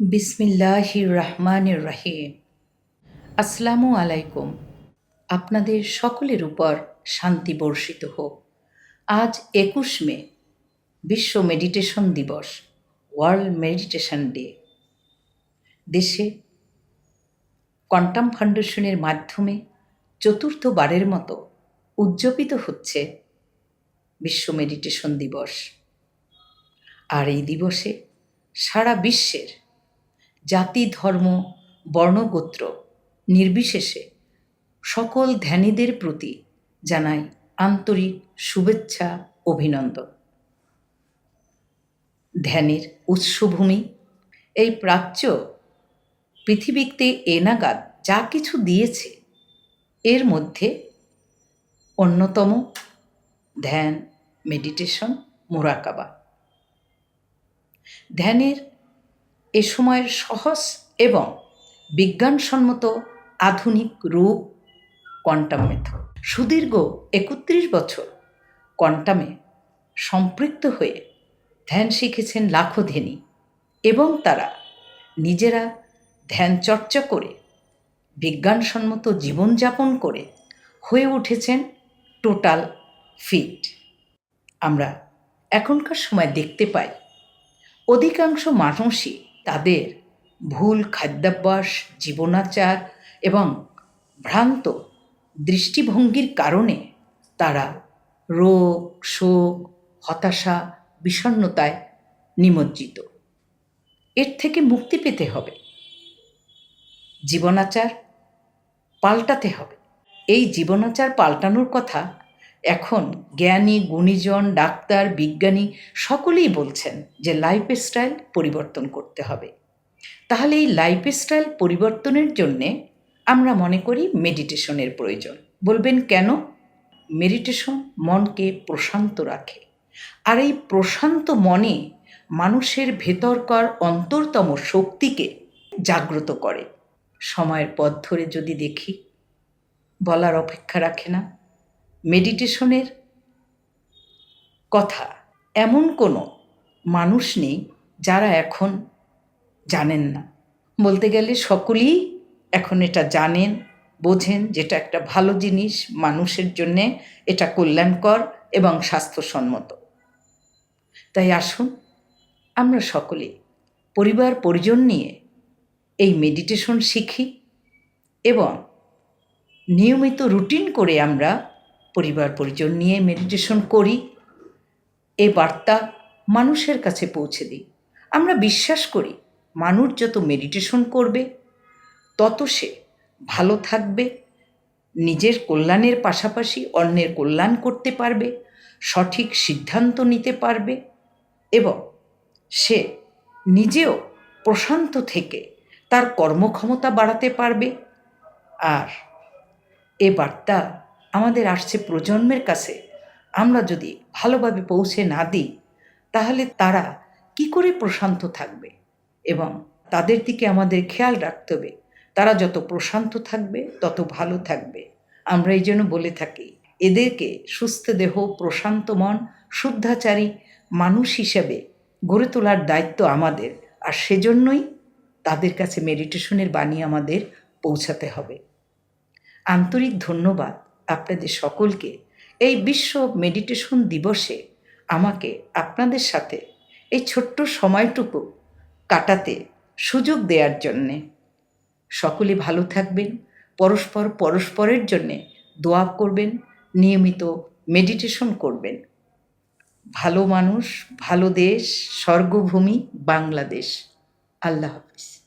বিসমিল্লাহির রহমানির রহিম। আসসালামু আলাইকুম। আপনাদের সকলের উপর শান্তি বর্ষিত হোক। আজ একুশ মে, বিশ্ব মেডিটেশন দিবস, ওয়ার্ল্ড মেডিটেশন ডে। দেশে কোয়ান্টাম ফাউন্ডেশনের মাধ্যমে চতুর্থবারের মতো উদযাপিত হচ্ছে বিশ্ব মেডিটেশন দিবস। আর এই দিবসে সারা বিশ্বের জাতি, ধর্ম বর্ণগোত্র নির্বিশেষে সকল ধ্যানীদের প্রতি জানাই আন্তরিক শুভেচ্ছা, অভিনন্দন। ধ্যানের উৎসভূমি, এই প্রাচ্য পৃথিবীতে এনাগাদ যা কিছু দিয়েছে, এর মধ্যে অন্যতম ধ্যান, মেডিটেশন, মোরাকাবা। ধ্যানের এ সময়ের সহজ এবং বিজ্ঞানসম্মত আধুনিক রূপ কোয়ান্টাম মেথড। সুদীর্ঘ একত্রিশ বছর কোয়ান্টামে সম্পৃক্ত হয়ে ধ্যান শিখেছেন লাখো ধ্যানী এবং তারা নিজেরা ধ্যান চর্চা করে বিজ্ঞানসম্মত জীবনযাপন করে হয়ে উঠেছেন টোটাল ফিট। আমরা এখনকার সময় দেখতে পাই অধিকাংশ মানুষই তাদের ভুল খাদ্যাভ্যাস, জীবনাচার এবং ভ্রান্ত দৃষ্টিভঙ্গির কারণে তারা রোগ, শোক, হতাশা বিষণ্নতায় নিমজ্জিত। এর থেকে মুক্তি পেতে হবে। জীবনাচার পাল্টাতে হবে। এই জীবনাচার পাল্টানোর কথা এখন জ্ঞানী, গুণীজন, ডাক্তার, বিজ্ঞানী সকলেই বলছেন যে লাইফ স্টাইল পরিবর্তন করতে হবে। তাহলে এই লাইফ স্টাইল পরিবর্তনের জন্যে আমরা মনে করি মেডিটেশনের প্রয়োজন। বলবেন কেন? মেডিটেশন মনকে প্রশান্ত রাখে। আর এই প্রশান্ত মনে মানুষের ভেতরকার অন্তরতম শক্তিকে জাগ্রত করে। সময়ের পথ ধরে যদি দেখি, বলার অপেক্ষা রাখে না। মেডিটেশনের কথা। এমন কোনো মানুষ নেই যারা এখন জানেন না। বলতে গেলে সকলেই এখন এটা জানেন, বোঝেন যেটা একটা ভালো জিনিস, মানুষের জন্যে এটা কল্যাণকর এবং স্বাস্থ্যসম্মত। তাই আসুন, আমরা সকলে পরিবার, পরিজন নিয়ে এই মেডিটেশন শিখি এবং নিয়মিত রুটিন করে আমরা পরিবার পরিজন নিয়ে মেডিটেশন করি, এ বার্তা মানুষের কাছে পৌঁছে দিই। আমরা বিশ্বাস করি, মানুষ যত মেডিটেশন করবে, তত সে ভালো থাকবে, নিজের কল্যাণের পাশাপাশি অন্যের কল্যাণ করতে পারবে, সঠিক সিদ্ধান্ত নিতে পারবে এবং সে নিজেও প্রশান্ত থেকে তার কর্মক্ষমতা বাড়াতে পারবে। আর এ বার্তা আমাদের আসছে প্রজন্মের কাছে, আমরা যদি ভালোভাবে পৌঁছে না দিই, তাহলে তারা কি করে প্রশান্ত থাকবে? এবং তাদের দিকে আমাদের খেয়াল রাখতে হবে। তারা যত প্রশান্ত থাকবে, তত ভালো থাকবে। আমরা এই জন্য বলে থাকি, এদেরকে সুস্থ দেহ, প্রশান্ত মন, শুদ্ধাচারী মানুষ হিসেবে গড়ে তোলার দায়িত্ব আমাদের। আর সেজন্যই তাদের কাছে মেডিটেশনের বাণী আমাদের পৌঁছাতে হবে। আন্তরিক ধন্যবাদ। আপনাদের সকলকে এই বিশ্ব মেডিটেশন দিবসে আমাকে আপনাদের সাথে এই ছোট্ট সময়টুকু কাটাতে সুযোগ দেওয়ার জন্যে। সকলে ভালো থাকবেন, পরস্পর পরস্পরের জন্যে দোয়া করবেন, নিয়মিত মেডিটেশন করবেন। ভালো মানুষ, ভালো দেশ, স্বর্গভূমি বাংলাদেশ। আল্লাহ হাফিজ।